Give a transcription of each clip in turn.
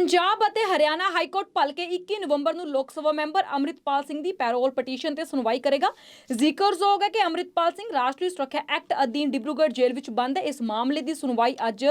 ਪੰਜਾਬ ਅਤੇ Haryana high court ਭਲਕੇ 21 ਨਵੰਬਰ ਨੂੰ ਲੋਕ ਸਭਾ ਮੈਂਬਰ ਅੰਮ੍ਰਿਤਪਾਲ ਸਿੰਘ ਦੀ ਪੈਰੋਲ ਪਟੀਸ਼ਨ ਤੇ ਸੁਣਵਾਈ ਕਰੇਗਾ। ਜ਼ਿਕਰਯੋਗ ਹੈ ਕਿ ਅੰਮ੍ਰਿਤਪਾਲ ਸਿੰਘ ਰਾਸ਼ਟਰੀ ਸੁਰੱਖਿਆ ਐਕਟ ਅਧੀਨ ਡਿਬਰੂਗੜ੍ਹ ਜੇਲ੍ਹ ਵਿੱਚ ਬੰਦ ਹੈ। ਇਸ ਮਾਮਲੇ ਦੀ ਸੁਣਵਾਈ ਅੱਜ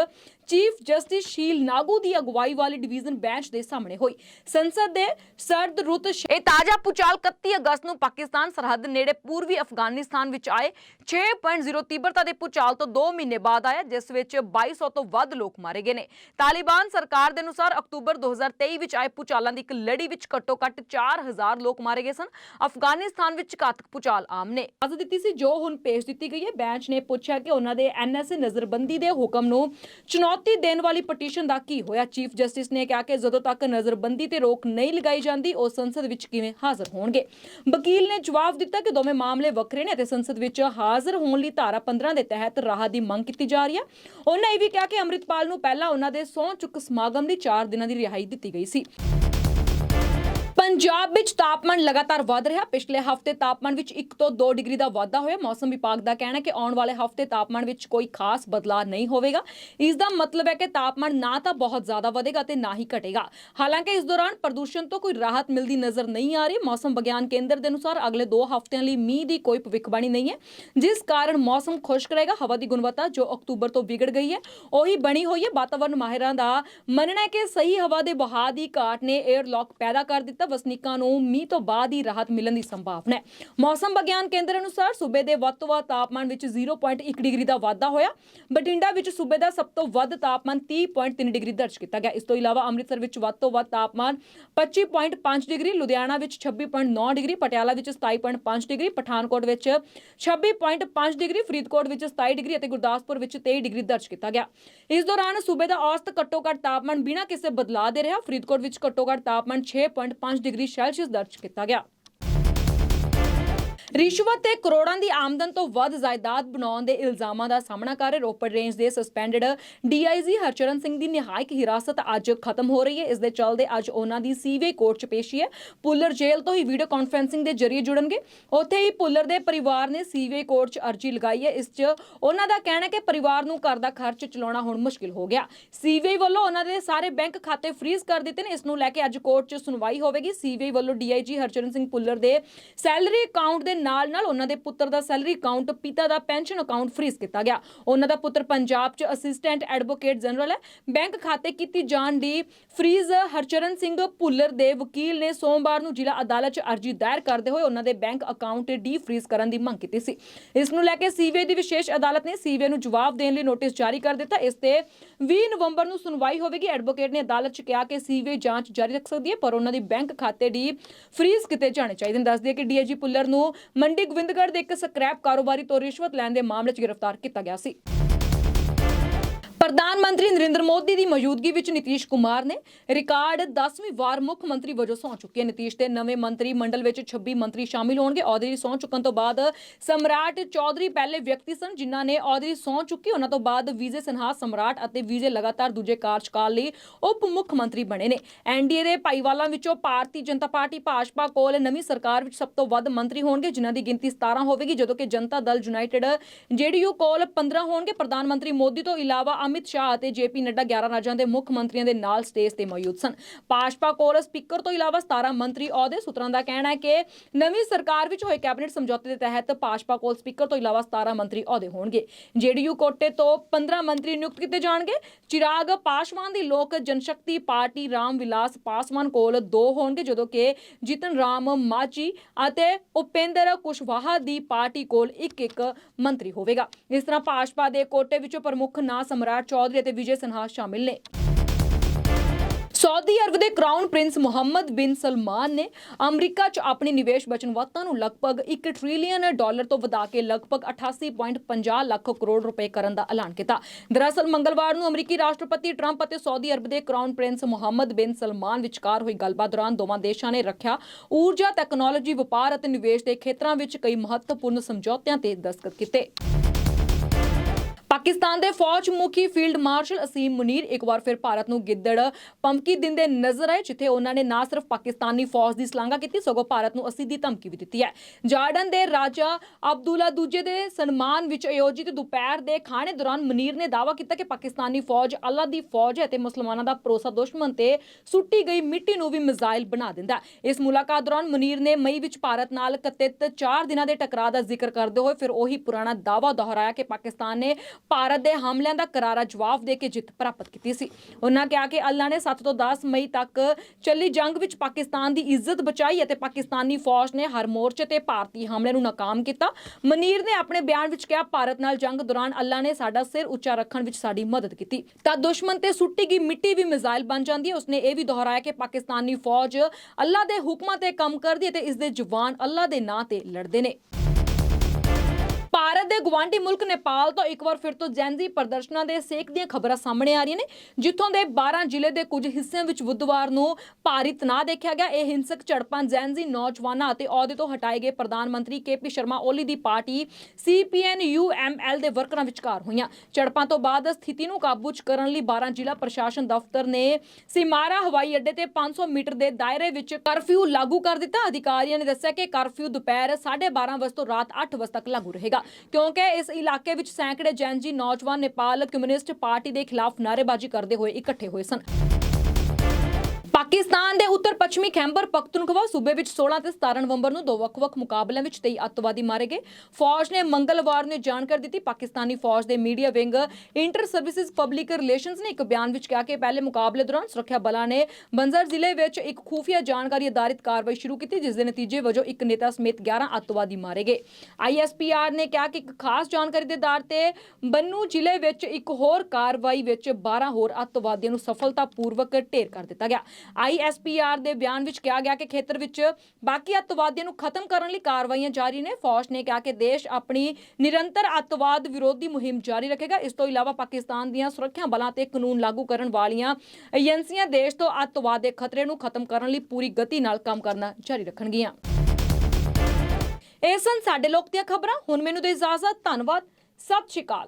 ਚੀਫ ਜਸਟਿਸ ਸ਼ੀਲ ਨਾਗੂ ਦੀ ਅਗਵਾਈ ਵਾਲੀ ਡਿਵੀਜ਼ਨ ਬੈਂਚ ਦੇ ਸਾਹਮਣੇ ਹੋਈ। ਸੰਸਦ ਦੇ ਸਰਦ ਰੁੱਤ ਇਹ ਤਾਜ਼ਾ ਪੁਚਾਲ 31 ਅਗਸਤ ਨੂੰ ਪਾਕਿਸਤਾਨ ਸਰਹੱਦ ਨੇੜੇ ਪੂਰਬੀ ਅਫਗਾਨਿਸਤਾਨ ਵਿੱਚ ਆਏ। 6.0 ਤੀਬਰਤਾ ਦੇ ਪੁਚਾਲ ਤੋਂ 2 ਮਹੀਨੇ ਬਾਅਦ ਆਇਆ, ਜਿਸ ਵਿੱਚ 2200 ਤੋਂ ਵੱਧ ਲੋਕ ਮਾਰੇ ਗਏ ਨੇ। ਤਾਲਿਬਾਨ ਸਰਕਾਰ ਦੇ ਅਨੁਸਾਰ ਅਕਤੂਬਰ 2023 ਵਿੱਚ ਆਏ ਪੁਚਾਲਾਂ ਦੀ ਇੱਕ ਲੜੀ ਵਿੱਚ ਘੱਟੋ-ਘੱਟ 4000 ਲੋਕ ਮਾਰੇ ਗਏ ਸਨ। ਅਫਗਾਨਿਸਤਾਨ ਵਿੱਚ ਘਾਤਕ ਪੁਚਾਲ ਆਮ ਨੇ। ਅਜ ਦਿੱਤੀ ਸੀ, ਜੋ ਹੁਣ ਪੇਸ਼ ਦਿੱਤੀ ਗਈ ਹੈ, ਬੈਂਚ ਨੇ ਪੁੱਛਿਆ ਕਿ ਉਹਨਾਂ ਦੇ ਐਨਐਸਏ ਨਜ਼ਰਬੰਦੀ ਦੇ ਹੁਕਮ ਨੂੰ ਚੁਣੌਤੀ ਦੇਣ ਵਾਲੀ ਪਟੀਸ਼ਨ ਦਾ ਕੀ ਹੋਇਆ? ਚੀਫ ਜਸਟਿਸ ਨੇ ਕਿਹਾ ਕਿ ਜਦੋਂ ਤੱਕ ਨਜ਼ਰਬੰਦੀ ਤੇ ਰੋਕ ਨਹੀਂ ਲਗਾਈ ਜਾਂਦੀ, ਉਹ ਸੰਸਦ ਵਿੱਚ ਕਿਵੇਂ ਹਾਜ਼ਰ ਹੋਣਗੇ? ਵਕੀਲ ਨੇ ਜਵਾਬ ਦਿੱਤਾ ਕਿ ਦੋਵੇਂ ਮਾਮਲੇ ਵੱਖਰੇ ਨੇ ਅਤੇ ਸੰਸਦ ਵਿੱਚ ਹਾਜ਼ਰ ਹੋਣ ਲਈ ਧਾਰਾ 15 ਦੇ ਤਹਿਤ ਰਾਹਤ ਦੀ ਮੰਗ ਕੀਤੀ ਜਾ ਰਹੀ ਹੈ। ਉਹਨਾਂ ਇਹ ਵੀ ਕਿਹਾ ਕਿ ਅੰਮ੍ਰਿਤਪਾਲ ਨੂੰ ਪਹਿਲਾਂ ਉਹਨਾਂ ਦੇ ਸਹੁੰ ਚੁੱਕ ਸਮਾਗਮ ਲਈ 4 ਦਿਨ ਦੀ ਰਿਹਾਈ ਦਿੱਤੀ ਗਈ ਸੀ। ਪੰਜਾਬ ਵਿੱਚ ਤਾਪਮਾਨ ਲਗਾਤਾਰ ਵਧ ਰਿਹਾ। ਪਿਛਲੇ ਹਫ਼ਤੇ ਤਾਪਮਾਨ ਵਿੱਚ 1 ਤੋਂ 2 ਡਿਗਰੀ ਦਾ ਵਾਧਾ ਹੋਇਆ। ਮੌਸਮ ਵਿਭਾਗ ਦਾ ਕਹਿਣਾ ਹੈ ਕਿ ਆਉਣ ਵਾਲੇ ਹਫ਼ਤੇ ਤਾਪਮਾਨ ਵਿੱਚ ਕੋਈ ਖਾਸ ਬਦਲਾਅ ਨਹੀਂ ਹੋਵੇਗਾ। ਇਸ ਦਾ ਮਤਲਬ ਹੈ ਕਿ ਤਾਪਮਾਨ ਨਾ ਤਾਂ ਬਹੁਤ ਜ਼ਿਆਦਾ ਵਧੇਗਾ ਤੇ ਨਾ ਹੀ ਘਟੇਗਾ। ਹਾਲਾਂਕਿ ਇਸ ਦੌਰਾਨ ਪ੍ਰਦੂਸ਼ਣ ਤੋਂ ਕੋਈ ਰਾਹਤ ਮਿਲਦੀ ਨਜ਼ਰ ਨਹੀਂ ਆ ਰਹੀ। ਮੌਸਮ ਵਿਗਿਆਨ ਕੇਂਦਰ ਦੇ ਅਨੁਸਾਰ ਅਗਲੇ 2 ਹਫ਼ਤਿਆਂ ਲਈ ਮੀਂਹ ਦੀ ਕੋਈ ਭਵਿੱਖਬਾਣੀ ਨਹੀਂ ਹੈ, ਜਿਸ ਕਾਰਨ ਮੌਸਮ ਖੁਸ਼ਕ ਰਹੇਗਾ। ਹਵਾ ਦੀ ਗੁਣਵੱਤਾ ਜੋ ਅਕਤੂਬਰ ਤੋਂ ਵਿਗੜ ਗਈ ਹੈ, ਉਹੀ ਬਣੀ ਹੋਈ ਹੈ। ਵਾਤਾਵਰਣ ਮਾਹਿਰਾਂ ਦਾ ਮੰਨਣਾ ਹੈ ਕਿ ਸਹੀ ਹਵਾ ਦੇ ਵਹਾਅ ਦੀ ਘਾਟ ਨੇ 에ਅਰ ਲੌਕ ਪੈਦਾ ਕਰ ਦਿੱਤਾ। ਵਸਨੀਕਾਂ ਨੂੰ ਮੀਂਹ ਤੋਂ ਬਾਅਦ ਹੀ ਰਾਹਤ ਮਿਲਣ ਦੀ ਸੰਭਾਵਨਾ ਹੈ। ਮੌਸਮ ਵਿਗਿਆਨ ਕੇਂਦਰ ਅਨੁਸਾਰ ਸੂਬੇ ਦੇ ਵੱਧ ਤੋਂ ਵੱਧ ਤਾਪਮਾਨ ਵਿੱਚ 0.1 ਡਿਗਰੀ ਦਾ ਵਾਧਾ ਹੋਇਆ। ਬਠਿੰਡਾ ਵਿੱਚ ਸੂਬੇ ਦਾ ਸਭ ਤੋਂ ਵੱਧ ਤਾਪਮਾਨ 30.3 ਡਿਗਰੀ ਦਰਜ ਕੀਤਾ ਗਿਆ। ਇਸ ਤੋਂ ਇਲਾਵਾ ਅੰਮ੍ਰਿਤਸਰ ਵਿੱਚ ਵੱਧ ਤੋਂ ਵੱਧ ਤਾਪਮਾਨ 25.5 ਡਿਗਰੀ, ਲੁਧਿਆਣਾ ਵਿੱਚ 26.9 ਡਿਗਰੀ, ਪਟਿਆਲਾ ਵਿੱਚ 27.5 ਡਿਗਰੀ, ਪਠਾਨਕੋਟ ਵਿੱਚ 26.5 ਡਿਗਰੀ, ਫਰੀਦਕੋਟ ਵਿੱਚ 27 ਡਿਗਰੀ ਅਤੇ ਗੁਰਦਾਸਪੁਰ ਵਿੱਚ 23 ਡਿਗਰੀ ਦਰਜ ਕੀਤਾ ਗਿਆ। ਇਸ ਦੌਰਾਨ ਸੂਬੇ ਦਾ ਔਸਤ ਘੱਟੋ ਘੱਟ ਤਾਪਮਾਨ ਬਿਨਾਂ ਕਿਸੇ ਬਦਲਾਅ ਦੇ ਰਿਹਾ। ਫਰੀਦਕੋਟ ਵਿੱਚ ਘੱਟੋ ਘੱਟ ਤਾਪਮਾਨ 6.5 ਡਿਗਰੀ ਸੈਲਸੀਅਸ ਦਰਜ ਕੀਤਾ ਗਿਆ। ਰਿਸ਼ਵਤ ਤੇ ਕਰੋੜਾਂ ਦੀ ਆਮਦਨ ਤੋਂ ਵੱਧ ਜਾਇਦਾਦ ਬਣਾਉਣ ਦੇ ਇਲਜ਼ਾਮਾਂ ਦਾ ਸਾਹਮਣਾ ਕਰ ਰਹੇ ਰੋਪੜ ਰੇਂਜ ਦੇ ਸਸਪੈਂਡਡ ਡੀਆਈਜੀ ਹਰਚਰਨ ਸਿੰਘ ਦੀ ਨਿਹਾਇਕ ਹਿਰਾਸਤ ਅੱਜ ਖਤਮ ਹੋ ਰਹੀ ਹੈ। ਇਸ ਦੇ ਚੱਲਦੇ ਅੱਜ ਉਹਨਾਂ ਦੀ ਸੀਵੇ ਕੋਰਟ 'ਚ ਪੇਸ਼ੀ ਹੈ। ਪੁੱਲਰ ਜੇਲ੍ਹ ਤੋਂ ਹੀ ਵੀਡੀਓ ਕਾਨਫਰੈਂਸਿੰਗ ਦੇ ਜ਼ਰੀਏ ਜੁੜਨਗੇ। ਉੱਥੇ ਹੀ ਪੁੱਲਰ ਦੇ ਪਰਿਵਾਰ ਨੇ ਸੀਵੇ ਕੋਰਟ 'ਚ ਅਰਜੀ ਲਗਾਈ ਹੈ। ਇਸ 'ਚ ਉਹਨਾਂ ਦਾ ਕਹਿਣਾ ਹੈ ਕਿ ਪਰਿਵਾਰ ਨੂੰ ਘਰ ਦਾ ਖਰਚ ਚਲਾਉਣਾ ਹੁਣ ਮੁਸ਼ਕਿਲ ਹੋ ਗਿਆ। ਸੀਵੇ ਵੱਲੋਂ ਉਹਨਾਂ ਦੇ ਸਾਰੇ ਬੈਂਕ ਖਾਤੇ ਫ੍ਰੀਜ਼ ਕਰ ਦਿੱਤੇ ਨੇ। ਇਸ ਨੂੰ ਲੈ ਕੇ ਅੱਜ ਕੋਰਟ 'ਚ ਸੁਣਵਾਈ ਹੋਵੇਗੀ। ਸੀਵੇ ਵੱਲੋਂ ਡੀਆਈਜੀ ਹਰਚਰਨ ਸਿੰਘ ਪੁੱਲਰ ਦੇ ਸੈਲਰੀ ਅਕਾਊਂਟ ਦੇ ਨਾਲ ਨਾਲ ਉਹਨਾਂ ਦੇ ਪੁੱਤਰ ਦਾ ਸੈਲਰੀ ਅਕਾਊਂਟ, ਪਿਤਾ ਦਾ ਪੈਨਸ਼ਨ ਅਕਾਊਂਟ ਫ੍ਰੀਜ਼ ਕੀਤਾ ਗਿਆ। ਉਹਨਾਂ ਦਾ ਪੁੱਤਰ ਪੰਜਾਬ 'ਚ ਅਸਿਸਟੈਂਟ ਐਡਵੋਕੇਟ ਜਨਰਲ ਹੈ। ਬੈਂਕ ਖਾਤੇ ਕੀਤੀ ਜਾਣ ਦੀ ਫ੍ਰੀਜ਼ ਹਰਚਰਨ ਸਿੰਘ ਭੁੱਲਰ ਦੇ ਵਕੀਲ ਨੇ ਸੋਮਵਾਰ ਨੂੰ ਜ਼ਿਲ੍ਹਾ ਅਦਾਲਤ 'ਚ ਅਰਜੀ ਦਾਇਰ ਕਰਦੇ ਹੋਏ ਉਹਨਾਂ ਦੇ ਬੈਂਕ ਅਕਾਊਂਟ ਡੀ ਫ੍ਰੀਜ਼ ਕਰਨ ਦੀ ਮੰਗ ਕੀਤੀ ਸੀ। ਇਸ ਨੂੰ ਲੈ ਕੇ ਸੀਵੇ ਦੀ ਵਿਸ਼ੇਸ਼ ਅਦਾਲਤ ਨੇ ਸੀਵੇ ਨੂੰ ਜਵਾਬ ਦੇਣ ਲਈ ਨੋਟਿਸ ਜਾਰੀ ਕਰ ਦਿੱਤਾ। ਇਸ ਤੇ 20 ਨਵੰਬਰ ਨੂੰ ਸੁਣਵਾਈ ਹੋਵੇਗੀ। ਐਡਵੋਕੇਟ ਨੇ ਅਦਾਲਤ 'ਚ ਕਿਹਾ ਕਿ ਸੀਵੇ ਜਾਂਚ ਜਾਰੀ ਰੱਖ ਸਕਦੀ ਹੈ, ਪਰ ਉਹਨਾਂ ਦੀ ਬੈਂਕ ਖਾਤੇ ਦੀ ਫ੍ਰੀਜ਼ ਕੀਤੇ ਜਾਣੇ ਚਾਹੀਦੇ ਨੇ। ਦੱਸ ਦਈਏ ਕਿ ਡੀਆਈਜੀ ਪੁੱਲਰ ਨੂੰ ਮੰਡੀ ਗੋਬਿੰਦਗੜ੍ਹ ਦੇ ਇੱਕ ਸਕ੍ਰੈਪ ਕਾਰੋਬਾਰੀ ਤੋਂ ਰਿਸ਼ਵਤ ਲੈਣ ਦੇ ਮਾਮਲੇ 'ਚ ਗ੍ਰਿਫਤਾਰ ਕੀਤਾ ਗਿਆ ਸੀ। ਪ੍ਰਧਾਨ ਮੰਤਰੀ ਨਰਿੰਦਰ ਮੋਦੀ ਦੀ ਮੌਜੂਦਗੀ ਵਿੱਚ ਨਿਤੀਸ਼ ਕੁਮਾਰ ਨੇ ਰਿਕਾਰਡ 10ਵੀਂ ਵਾਰ ਮੁੱਖ ਮੰਤਰੀ ਵਜੋਂ ਸਹੁੰ ਚੁੱਕੇ ਨਿਤੀਸ਼ ਦੇ ਨਵੇਂ ਮੰਤਰੀ ਮੰਡਲ ਵਿੱਚ 26 ਮੰਤਰੀ ਸ਼ਾਮਿਲ ਹੋਣਗੇ। ਅਹੁਦੇ ਦੀ ਸਹੁੰ ਚੁੱਕਣ ਤੋਂ ਬਾਅਦ ਸਮਰਾਟ ਚੌਧਰੀ ਪਹਿਲੇ ਵਿਅਕਤੀ ਸਨ, ਜਿਨ੍ਹਾਂ ਨੇ ਅਹੁਦੇ ਦੀ ਸਹੁੰ ਚੁੱਕੀ। ਉਹਨਾਂ ਤੋਂ ਬਾਅਦ ਵਿਜੇ ਸਿਨਹਾ, ਸਮਰਾਟ ਅਤੇ ਵਿਜੇ ਲਗਾਤਾਰ ਦੂਜੇ ਕਾਰਜਕਾਲ ਲਈ ਉਪ ਮੁੱਖ ਮੰਤਰੀ ਬਣੇ ਨੇ। ਐਨਡੀਏ ਦੇ ਭਾਈਵਾਲਾਂ ਵਿੱਚੋਂ ਭਾਰਤੀ ਜਨਤਾ ਪਾਰਟੀ ਭਾਜਪਾ ਕੋਲ ਨਵੀਂ ਸਰਕਾਰ ਵਿੱਚ ਸਭ ਤੋਂ ਵੱਧ ਮੰਤਰੀ ਹੋਣਗੇ, ਜਿਨ੍ਹਾਂ ਦੀ ਗਿਣਤੀ 17 ਹੋਵੇਗੀ, ਜਦੋਂ ਕਿ ਜਨਤਾ ਦਲ ਯੂਨਾਈਟਿਡ ਜੇਡੀਯੂ ਕੋਲ 15 ਹੋਣਗੇ। ਪ੍ਰਧਾਨ ਮੰਤਰੀ ਮੋਦੀ ਤੋਂ ਇਲਾਵਾ ਅਮਿਤ ਅਮਿਤ ਸ਼ਾਹ ਅਤੇ ਜੇਪੀ ਨੱਡਾ 11 ਰਾਜਾਂ ਦੇ ਮੁੱਖ ਮੰਤਰੀਆਂ ਦੇ ਨਾਲ ਸਟੇਜ ਤੇ ਮੌਜੂਦ ਸਨ। ਭਾਜਪਾ ਕੋਲ ਸਪੀਕਰ ਤੋਂ ਇਲਾਵਾ 17 ਮੰਤਰੀ ਅਹੁਦੇ, ਸੂਤਰਾਂ ਦਾ ਕਹਿਣਾ ਹੈ ਕਿ ਨਵੀਂ ਸਰਕਾਰ ਵਿੱਚ ਹੋਏ ਕੈਬਨਿਟ ਸਮਝੌਤੇ ਦੇ ਤਹਿਤ ਭਾਜਪਾ ਕੋਲ ਸਪੀਕਰ ਤੋਂ ਇਲਾਵਾ 17 ਮੰਤਰੀ ਅਹੁਦੇ ਹੋਣਗੇ। ਜੇਡੀਯੂ ਕੋਟੇ ਤੋਂ 15 ਮੰਤਰੀ ਨਿਯੁਕਤ ਕੀਤੇ ਜਾਣਗੇ। ਚਿਰਾਗ ਪਾਸਵਾਨ ਦੀ ਲੋਕ ਜਨਸ਼ਕਤੀ ਪਾਰਟੀ ਰਾਮ ਵਿਲਾਸ ਪਾਸਵਾਨ ਕੋਲ ਦੋ ਹੋਣਗੇ, ਜਦੋਂ ਕਿ ਜਿਤਨ ਰਾਮ ਮਾਚੀ ਅਤੇ ਉਪੇਂਦਰ ਕੁਸ਼ਵਾਹਾ ਦੀ ਪਾਰਟੀ ਕੋਲ ਇੱਕ ਇੱਕ ਮੰਤਰੀ ਹੋਵੇਗਾ। ਇਸ ਤਰ੍ਹਾਂ ਭਾਜਪਾ ਦੇ ਕੋਟੇ ਵਿੱਚੋਂ ਪ੍ਰਮੁੱਖ ਨਾਂ ਸਮਰਾਟ ਚੌਧਰੀ ਅਤੇ ਵਿਜੇ ਸਿਨਹਾ ਸ਼ਾਮਿਲ ਨੇ। ਸਾਊਦੀ ਅਰਬ ਦੇ ਕਰਾਊਨ ਪ੍ਰਿੰਸ ਮੁਹੰਮਦ ਬਿਨ ਸਲਮਾਨ ਨੇ ਅਮਰੀਕਾ 'ਚ ਆਪਣੀ ਨਿਵੇਸ਼ ਬਚਨਵੱਤਾ ਨੂੰ ਲਗਭਗ 1 ਟ੍ਰਿਲੀਅਨ ਡਾਲਰ ਤੋਂ ਵਧਾ ਕੇ ਲਗਭਗ 88.50 ਲੱਖ ਕਰੋੜ ਰੁਪਏ ਕਰਨ ਦਾ ਐਲਾਨ ਕੀਤਾ। ਦਰਅਸਲ ਮੰਗਲਵਾਰ ਨੂੰ ਅਮਰੀਕੀ ਰਾਸ਼ਟਰਪਤੀ ਟਰੰਪ ਅਤੇ ਸਾਊਦੀ ਅਰਬ ਦੇ ਕਰਾਊਨ ਪ੍ਰਿੰਸ ਮੁਹੰਮਦ ਬਿਨ ਸਲਮਾਨ ਵਿਚਕਾਰ ਹੋਈ ਗੱਲਬਾਤ ਦੌਰਾਨ ਦੋਵਾਂ ਦੇਸ਼ਾਂ ਨੇ ਰੱਖਿਆ ਊਰਜਾ, ਟੈਕਨੋਲੋਜੀ, ਵਪਾਰ ਅਤੇ ਨਿਵੇਸ਼ ਦੇ ਖੇਤਰਾਂ ਵਿੱਚ ਕਈ ਮਹੱਤਵਪੂਰਨ ਸਮਝੌਤਿਆਂ ਤੇ ਦਸਤਖਤ ਕੀਤੇ। ਪਾਕਿਸਤਾਨ ਦੇ ਫੌਜ ਮੁਖੀ ਫੀਲਡ ਮਾਰਸ਼ਲ ਅਸੀਮ ਮੁਨੀਰ ਇੱਕ ਵਾਰ ਫਿਰ ਭਾਰਤ ਨੂੰ ਗਿੱਦੜ ਪੰਮਕੀ ਦਿੰਦੇ ਨਜ਼ਰ ਆਏ, ਜਿੱਥੇ ਉਹਨਾਂ ਨੇ ਨਾ ਸਿਰਫ ਪਾਕਿਸਤਾਨੀ ਫੌਜ ਦੀ ਸ਼ਲਾਘਾ ਕੀਤੀ, ਸਗੋਂ ਭਾਰਤ ਨੂੰ ਅਸੀਦੀ ਧਮਕੀ ਵੀ ਦਿੱਤੀ ਹੈ। ਜਾਰਡਨ ਦੇ ਰਾਜਾ ਅਬਦੁੱਲਾ ਦੂਜੇ ਦੇ ਸਨਮਾਨ ਵਿੱਚ ਆਯੋਜਿਤ ਦੁਪਹਿਰ ਦੇ ਖਾਣੇ ਦੌਰਾਨ ਮੁਨੀਰ ਨੇ ਦਾਅਵਾ ਕੀਤਾ ਕਿ ਪਾਕਿਸਤਾਨੀ ਫੌਜ ਅੱਲਾ ਦੀ ਫੌਜ ਹੈ ਤੇ ਮੁਸਲਮਾਨਾਂ ਦਾ ਭਰੋਸਾ ਦੁਸ਼ਮਣ ਤੇ ਸੁੱਟੀ ਗਈ ਮਿੱਟੀ ਨੂੰ ਵੀ ਮਿਜ਼ਾਈਲ ਬਣਾ ਦਿੰਦਾ ਇਸ ਮੁਲਾਕਾਤ ਦੌਰਾਨ ਮੁਨੀਰ ਨੇ ਮਈ ਵਿੱਚ ਭਾਰਤ ਨਾਲ ਕਤਿਤ 4 ਦਿਨਾਂ ਦੇ ਟਕਰਾਅ ਦਾ ਜ਼ਿਕਰ ਕਰਦੇ ਹੋਏ ਫਿਰ ਉਹੀ ਪੁਰਾਣਾ ਦਾਅਵਾ ਦੁਹਰਾਇਆ ਕਿ ਪਾਕਿਸਤਾਨ ਨੇ ਭਾਰਤ ਦੇ ਹਮਲਿਆਂ ਦਾ ਕਰਾਰਾ ਜਵਾਬ ਦੇ ਕੇ ਜਿੱਤ ਪ੍ਰਾਪਤ ਕੀਤੀ ਸੀ। ਉਹਨਾਂ ਕਿਹਾ ਕਿ ਅੱਲਾ ਨੇ 7 ਤੋਂ 10 ਮਈ ਤੱਕ ਚੱਲੀ ਜੰਗ ਵਿੱਚ ਪਾਕਿਸਤਾਨ ਦੀ ਇੱਜ਼ਤ ਬਚਾਈ ਅਤੇ ਪਾਕਿਸਤਾਨੀ ਫੌਜ ਨੇ ਹਰ ਮੋਰਚੇ ਤੇ ਭਾਰਤੀ ਹਮਲੇ ਨੂੰ ਨਾਕਾਮ ਕੀਤਾ। ਮਨੀਰ ਨੇ ਆਪਣੇ ਬਿਆਨ ਵਿੱਚ ਕਿਹਾ, ਭਾਰਤ ਨਾਲ ਜੰਗ ਦੌਰਾਨ ਅੱਲਾ ਨੇ ਸਾਡਾ ਸਿਰ ਉੱਚਾ ਰੱਖਣ ਵਿੱਚ ਸਾਡੀ ਮਦਦ ਕੀਤੀ। ਤਾਂ ਦੁਸ਼ਮਣ ਤੇ ਸੁੱਟੀ ਗਈ ਮਿੱਟੀ ਵੀ ਮਿਜ਼ਾਈਲ ਬਣ ਜਾਂਦੀ। ਹੈ ਉਸਨੇ ਇਹ ਵੀ ਦੁਹਰਾਇਆ ਕਿ ਪਾਕਿਸਤਾਨੀ ਫੌਜ ਅੱਲਾ ਦੇ ਹੁਕਮਾਂ ਤੇ ਕੰਮ ਕਰਦੀ ਹੈ ਤੇ ਇਸ ਦੇ ਜਵਾਨ ਅੱਲਾ ਦੇ ਨਾਂ ਤੇ ਲੜਦੇ ਨੇ। ਭਾਰਤ ਦੇ ਗਵਾਂਢੀ ਮੁਲਕ ਨੇਪਾਲ ਤੋਂ ਇੱਕ ਵਾਰ ਫਿਰ ਤੋਂ ਜੈਨਜ਼ੀ ਪ੍ਰਦਰਸ਼ਨਾਂ ਦੇ ਸੇਕ ਦੀਆਂ ਖਬਰਾਂ ਸਾਹਮਣੇ ਆ ਰਹੀਆਂ ਨੇ, ਜਿੱਥੋਂ ਦੇ 12 ਜ਼ਿਲ੍ਹੇ ਦੇ ਕੁਝ ਹਿੱਸਿਆਂ ਵਿੱਚ ਬੁੱਧਵਾਰ ਨੂੰ ਭਾਰੀ ਤਣਾਅ ਦੇਖਿਆ ਗਿਆ। ਇਹ ਹਿੰਸਕ ਝੜਪਾਂ ਜੈਨਜ਼ੀ ਨੌਜਵਾਨਾਂ ਅਤੇ ਅਹੁਦੇ ਤੋਂ ਹਟਾਏ ਗਏ ਪ੍ਰਧਾਨ ਮੰਤਰੀ ਕੇਪੀ ਸ਼ਰਮਾ ਓਲੀ ਦੀ ਪਾਰਟੀ ਸੀਪੀਐਨ ਯੂਐਮਐਲ ਦੇ ਵਰਕਰਾਂ ਵਿਚਕਾਰ ਹੋਈਆਂ। ਝੜਪਾਂ ਤੋਂ ਬਾਅਦ ਸਥਿਤੀ ਨੂੰ ਕਾਬੂ 'ਚ ਕਰਨ ਲਈ 12 ਜ਼ਿਲ੍ਹਾ ਪ੍ਰਸ਼ਾਸਨ ਦਫ਼ਤਰ ਨੇ ਸਿਮਾਰਾ, ਹਵਾਈ ਅੱਡੇ ਤੇ 500 ਮੀਟਰ ਦੇ ਦਾਇਰੇ ਵਿੱਚ ਕਰਫਿਊ ਲਾਗੂ ਕਰ ਦਿੱਤਾ। ਅਧਿਕਾਰੀਆਂ ਨੇ ਦੱਸਿਆ ਕਿ ਕਰਫਿਊ ਦੁਪਹਿਰ 12:30 ਵਜੇ ਤੋਂ ਰਾਤ 8 ਵਜੇ ਤੱਕ ਲਾਗੂ ਰਹੇਗਾ। ਕਿਉਂਕਿ ਇਸ ਇਲਾਕੇ ਵਿੱਚ ਸੈਂਕੜੇ ਜੈਨ ਜੀ, ਨੌਜਵਾਨ ਨੇਪਾਲ ਕਮਿਊਨਿਸਟ ਪਾਰਟੀ ਦੇ ਖਿਲਾਫ ਨਾਅਰੇਬਾਜ਼ੀ ਕਰਦੇ ਹੋਏ ਇਕੱਠੇ ਹੋਏ ਸਨ। ਪੱਛਮੀ ਖੈਂਬਰ ਪਖਤੂਨਖਵਾ ਸੂਬੇ ਵਿੱਚ 16 ਤੇ 17 ਨਵੰਬਰ ਨੂੰ ਦੋ ਵੱਖ-ਵੱਖ ਮੁਕਾਬਲਿਆਂ ਵਿੱਚ 23 ਅੱਤਵਾਦੀ ਮਾਰੇ ਗਏ। ਫੌਜ ਨੇ ਮੰਗਲਵਾਰ ਨੂੰ ਜਾਣਕਾਰੀ ਦਿੱਤੀ। ਪਾਕਿਸਤਾਨੀ ਫੌਜ ਦੇ media wing inter services public relations ਨੇ ਇੱਕ ਬਿਆਨ ਵਿੱਚ ਕਿਹਾ ਕਿ ਪਹਿਲੇ ਮੁਕਾਬਲੇ ਦੌਰਾਨ ਸੁਰੱਖਿਆ ਬਲਾਂ ਨੇ ਬੰਜ਼ਰ ਜ਼ਿਲ੍ਹੇ ਵਿੱਚ ਇੱਕ ਖੂਫੀਆ ਜਾਣਕਾਰੀ ਆਧਾਰਿਤ ਕਾਰਵਾਈ ਸ਼ੁਰੂ ਕੀਤੀ, ਜਿਸ ਦੇ ਨਤੀਜੇ ਵਜੋਂ ਇੱਕ ਨੇਤਾ ਸਮੇਤ 11 ਅੱਤਵਾਦੀ ਮਾਰੇ ਗਏ। ਆਈਐਸਪੀਆਰ ਨੇ ਕਿਹਾ ਕਿ ਇੱਕ ਖਾਸ ਜਾਣਕਾਰੀ ਦੇ ਆਧਾਰ ਤੇ ਬੰਨੂ ਜ਼ਿਲ੍ਹੇ ਵਿੱਚ ਇੱਕ ਹੋਰ ਕਾਰਵਾਈ ਵਿੱਚ 12 ਹੋਰ ਅੱਤਵਾਦੀਆਂ ਨੂੰ ਸਫਲਤਾਪੂਰਵਕ ਢੇਰ ਕਰ ਦਿੱਤਾ ਗਿਆ। ਆਈਐਸਪੀਆਰ ਦੇ ਬਿਆਨ ਵਿੱਚ ਕਿਹਾ ਗਿਆ ਕਿ ਖੇਤਰ ਵਿੱਚ ਬਾਕੀ ਅੱਤਵਾਦੀਆਂ ਨੂੰ ਖਤਮ ਕਰਨ ਲਈ ਕਾਰਵਾਈਆਂ ਜਾਰੀ ਨੇ। ਫੌਜ ਨੇ ਕਿਹਾ ਕਿ ਦੇਸ਼ ਆਪਣੀ ਨਿਰੰਤਰ ਅੱਤਵਾਦ ਵਿਰੋਧੀ ਮੁਹਿੰਮ ਜਾਰੀ ਰੱਖੇਗਾ। ਇਸ ਤੋਂ ਇਲਾਵਾ ਪਾਕਿਸਤਾਨ ਦੀਆਂ ਸੁਰੱਖਿਆ ਬਲਾਂ ਤੇ ਕਾਨੂੰਨ ਲਾਗੂ ਕਰਨ ਵਾਲੀਆਂ ਏਜੰਸੀਆਂ ਦੇਸ਼ ਤੋਂ ਅੱਤਵਾਦ ਦੇ ਖਤਰੇ ਨੂੰ ਖਤਮ ਕਰਨ ਲਈ ਪੂਰੀ ਗਤੀ ਨਾਲ ਕੰਮ ਕਰਨਾ ਜਾਰੀ ਰੱਖਣਗੀਆਂ। ਇਹ ਸਨ ਸਾਡੇ ਲੋਕ ਦੀਆਂ ਖਬਰਾਂ। ਹੁਣ ਮੈਨੂੰ ਦੇ ਇਜਾਜ਼ਤ। ਧੰਨਵਾਦ। ਸਤਿ ਸ਼੍ਰੀ ਅਕਾਲ।